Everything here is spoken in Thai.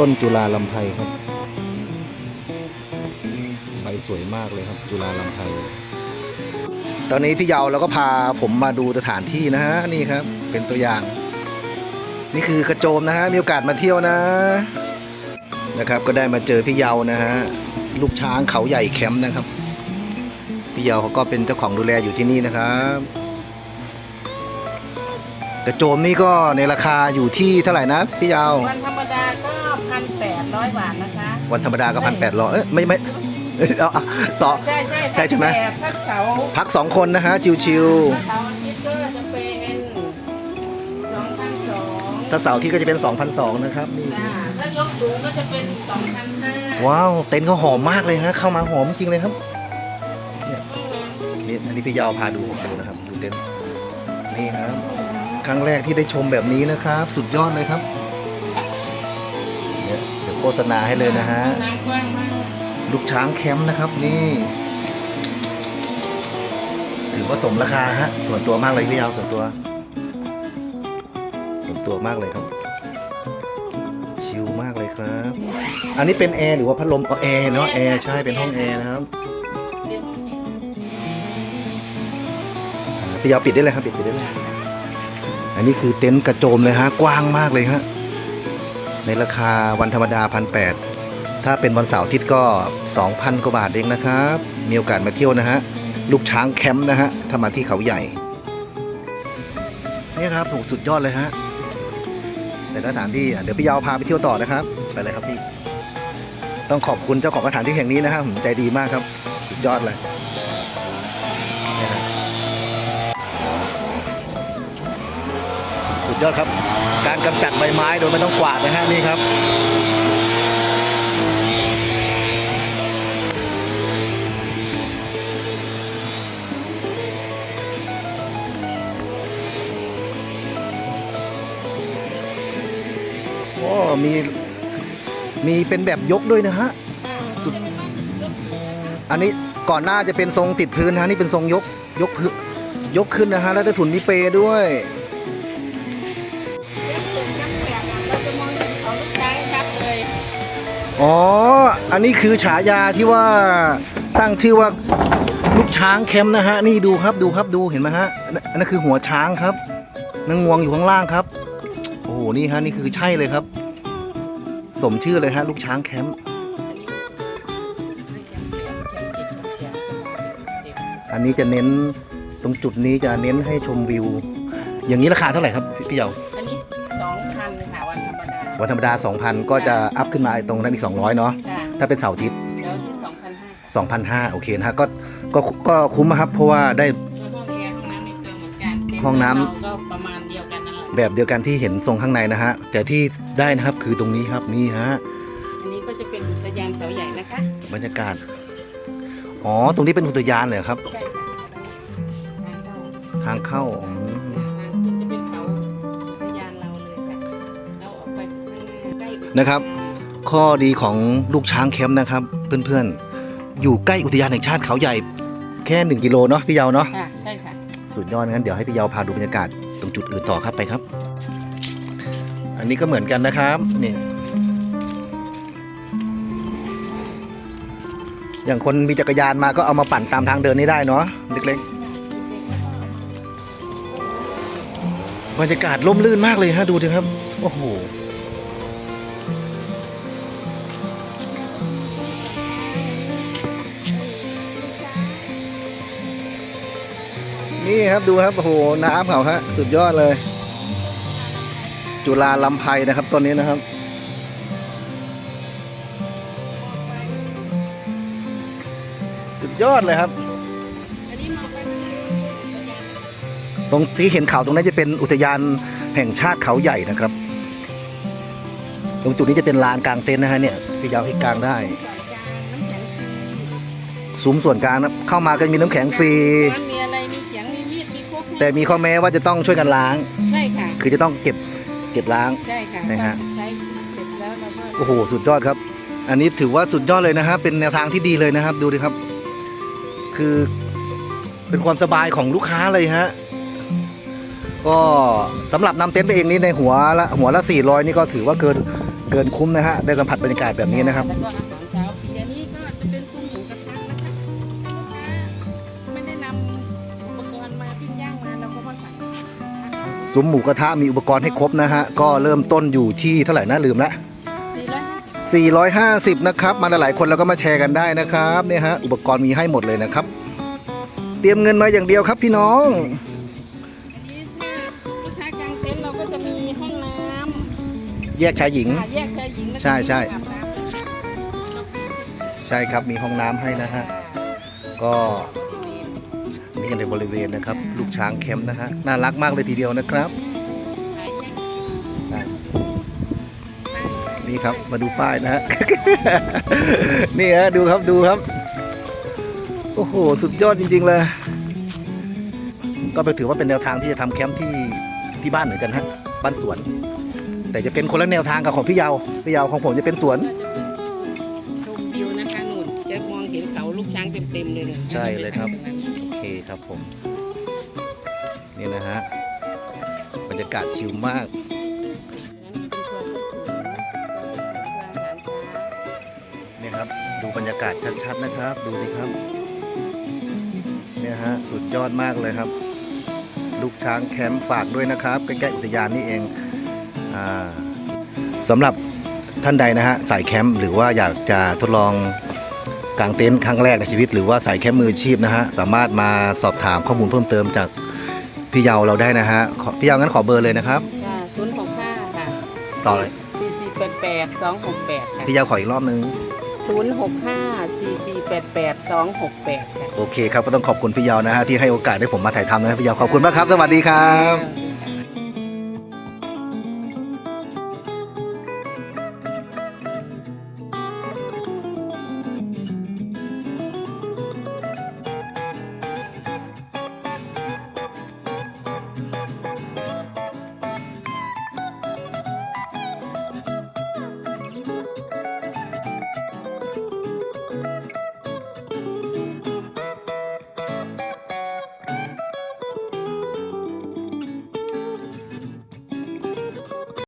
ต้นจุฬาลำไพครับ ใบสวยมากเลยครับ จุฬาลำไพตอนนี้พี่เยาเราก็พาผมมาดูสถานที่นะฮะนี่ครับ เป็นตัวอย่าง นี่คือกระโจมนะฮะมีโอกาสมาเที่ยวนะ นะครับ ก็ได้มาเจอพี่เยานะฮะลูกช้างเขาใหญ่แคมป์นะครับพี่เยาเขาก็เป็นเจ้าของดูแลอยู่ที่นี่นะครับกระโจมนี่ก็ในราคาอยู่ที่เท่าไหร่นะพี่เยาวัน วันธรรมดาก็พันแปดร้อยเอ้ยไม่ไม่เอาเอาสอง ใช่ใช่ใช่ใช่ไหม แต่พักเสาร์พักสองคนนะฮะชิวพักเสาร์อาทิตย์ก็จะเป็นสองพันสองๆถ้าเสาร์อาที่ก็จะเป็น2,200นะครับนี่ถ้ายกสูงก็จะเป็นสองพันห้าว้าวเต็นท์เขาหอมมากเลยฮะเข้ามาหอมจริงเลยครับเนี่ยนี่อันนี้พี่ยาวพาดูผมดูนะครับดูเต็นท์นี่ครับครั้งแรกที่ได้ชมแบบนี้นะครับ สุดยอดเลยครับเนี่ยเดี๋ยว โฆษณาให้เลยนะฮะ ลูกช้างแคมป์นะครับนี่ ถือว่าสมราคาฮะ ส่วนตัวมากเลยพี่ยาวส่วนตัว ส่วนตัวมากเลยครับ ชิลมากเลยครับ อันนี้เป็นแอร์หรือว่าพัดลมอ๋อแอร์เนาะแอร์ใช่เป็นห้องแอร์นะครับพี่ยาวปิดได้เลยครับปิดปิดได้เลยอันนี้คือเต็นท์กระโจมเลยฮะ กว้างมากเลยฮะ ในราคาวันธรรมดาพันแปดถ้าเป็นวันเสาร์อาทิตย์ก็ 2,000 กว่าบาทเองนะครับ มีโอกาสมาเที่ยวนะฮะ ลูกช้างแคมป์นะฮะ ถ้ามาที่เขาใหญ่ นี่ครับถูกสุดยอดเลยฮะ แต่สถานที่เดี๋ยวพี่ยาวพาไปเที่ยวต่อนะครับ ไปเลยครับพี่ ต้องขอบคุณเจ้าของสถานที่แห่งนี้นะฮะผมใจดีมากครับ สุดยอดเลย ยอดครับ การกำจัดใบไม้โดยไม่ต้องกวาดนะฮะนี่ครับโอ้มีมีเป็นแบบยกด้วยนะฮะสุด อันนี้ก่อนหน้าจะเป็นทรงติดพื้นนะฮะนี่เป็นทรงยกยกพื้นยกขึ้นนะฮะแล้วใต้ถุนมีเปด้วย อ๋อ อันนี้คือฉายาที่ว่าตั้งชื่อว่าลูกช้างแคมป์นะฮะ นี่ดูครับดูครับดูเห็นไหมฮะ อันนั้นคือหัวช้างครับนางงวงอยู่ข้างล่างครับ โอ้โห นี่ฮะนี่คือใช่เลยครับ สมชื่อเลยฮะลูกช้างแคมป์ อันนี้จะเน้นตรงจุดนี้จะเน้นให้ชมวิว อย่างนี้ราคาเท่าไหร่ครับพี่เยาอันนี้สองพันค่ะวัน วันธรรมดา 2,000 ก็จะอัพขึ้นมาตรงนั้นอีก 200 เนาะค่ะถ้าเป็นเสาร์อาทิตย์เดี๋ยวที่สองพันห้า2,500โอเคนะฮะก็ก็ก็คุ้มนะครับ เพราะว่าได้ แล้วห้องแอร์ห้องน้ำในตัวเหมือนกันห้องน้ำ เราก็ประมาณเดียวกันนั่นแหละแบบเดียวกันที่เห็นทรงข้างในนะฮะ แต่ที่ได้นะครับคือตรงนี้ครับนี่ฮะ อันนี้ก็จะเป็นอุทยานเขาใหญ่นะคะบรรยากาศ อ๋อ ตรงนี้เป็นอุทยานเลยเหรอครับ ใช่ค่ะทางเข้า ทางเข้าอืม น้าใกล้อุทยานนะครับ ข้อดีของลูกช้างแคมป์นะครับเพื่อนๆ อยู่ใกล้อุทยานแห่งชาติเขาใหญ่แค่ 1 กิโลเนาะพี่เยาเนาะค่ะใช่ค่ะสุดยอดงั้นเดี๋ยวให้พี่เยาพาดูบรรยากาศตรงจุดอื่นต่อครับไปครับ อันนี้ก็เหมือนกันนะครับนี่อย่างคนมีจักรยานมาก็เอามาปั่นตามทางเดินนี้ได้เนาะเล็กๆบรรยากาศร่มรื่นมากเลยฮะดูดิครับโอ้โห นี่ครับดูครับโอ้โหน้ำเขาฮะสุดยอดเลย จุฬาลำไพนะครับต้นนี้นะครับ สุดยอดเลยครับอันนี้มองไปข้างหน้าอุทยานตรงที่เห็นเขาตรงนั้นจะเป็นอุทยานแห่งชาติเขาใหญ่นะครับ ตรงจุดนี้จะเป็นลานกลางเต็นท์นะฮะเนี่ยพี่ยาวให้กลางได้ซุ้มส่วนกลางนะเข้ามาก็มีน้ำแข็งฟรีมีอะไรมีเขียงมีมีดมีครกให้ แต่มีข้อแม้ว่าจะต้องช่วยกันล้าง ใช่ค่ะ คือจะต้องเก็บเก็บล้าง ใช่ค่ะนะฮะ ใช้เสร็จแล้วเราก็โอ้โห สุดยอดครับ อันนี้ถือว่าสุดยอดเลยนะฮะเป็นแนวทางที่ดีเลยนะครับ ดูดิครับ คือเป็นความสบายของลูกค้าเลยฮะ ก็สำหรับนำเต็นท์ไปเองนี่ในหัวละหัวละ400นี่ก็ถือว่าเกินเกินคุ้มนะฮะได้สัมผัสบรรยากาศแบบนี้นะครับ แล้วก็อาหาร ซุ้มหมูกระทะมีอุปกรณ์ให้ครบนะฮะ ก็เริ่มต้นอยู่ที่เท่าไหร่นะลืมละ450 450นะครับ มาหลายๆคนเราก็มาแชร์กันได้นะครับเนี่ยฮะอุปกรณ์มีให้หมดเลยนะครับ เตรียมเงินมาอย่างเดียวครับพี่น้องอันนี้ถ้าลูกค้ากางเต็นท์เราก็จะมีห้องน้ำแยกชายหญิงอ่าแยกชายหญิงแล้วก็ใช่ใช่มีห้องอาบน้ำใช่ครับมีห้องน้ำให้นะฮะก็ นี่ในบริเวณนะครับ ลูกช้างแคมป์นะฮะน่ารักมากเลยทีเดียวนะครับนี่ครับมาดูป้ายนะฮะนี่ฮะดูครับดูครับ โอ้โห สุดยอดจริง ๆ เลย ก็ไปถือว่าเป็นแนวทางที่จะทำแคมป์ที่ที่บ้านเหมือนกันฮะบ้านสวน แต่จะเป็นคนละแนวทางกับของพี่เยาวพี่เยาวของผมจะเป็นสวนชมวิวนะคะนู่นจะมองเห็นเขาลูกช้างเต็มๆเลยเนี่ยใช่เลยครับโอเคครับผม นี่นะฮะบรรยากาศชิลมากนี่ครับดูบรรยากาศชัดๆนะครับ ดูสิครับเนี่ยฮะสุดยอดมากเลยครับ ลูกช้างแคมป์ฝากด้วยนะครับใกล้ๆอุทยานนี่เองอสำหรับท่านใดนะฮะสายแคมป์หรือว่าอยากจะทดลอง กางเต็นท์ครั้งแรกในชีวิต หรือว่าสายแคมป์มืออาชีพนะฮะสามารถมาสอบถามข้อมูลเพิ่มเติมจากพี่เยาเราได้นะฮะขอพี่เยางั้นขอเบอร์เลยนะครับศูนย์หกห้าค่ะต่อเลยสี่สี่แปดแปดสองหกแปดค่ะพี่เยาขออีกรอบนึงศูนย์หกห้าสี่สี่แปดแปดสองหกแปดค่ะโอเคครับก็ต้องขอบคุณพี่เยานะฮะที่ให้โอกาสได้ผมมาถ่ายทำนะครับพี่เยาขอบคุณมากครับ สวัสดีครับค่ะ